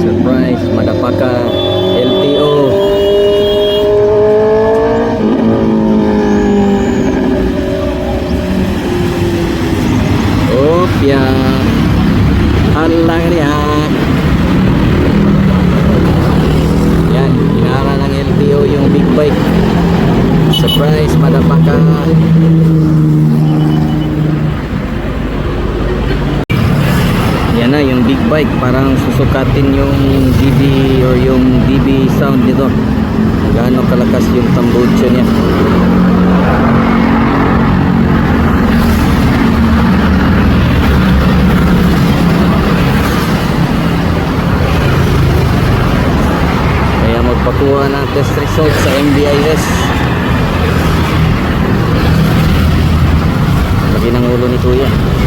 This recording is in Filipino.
Surprise, Madapaka, LTO. Opya. Halang niya. Yan, inara ng LTO yung big bike. Surprise, Madapaka. yan na yung big bike parang susukatin yung DB or yung DB sound nito. Gaano kalakas yung tambucho niya. Kaya magpakuha ng test result sa MBIS lagi ng ulo ni kuya.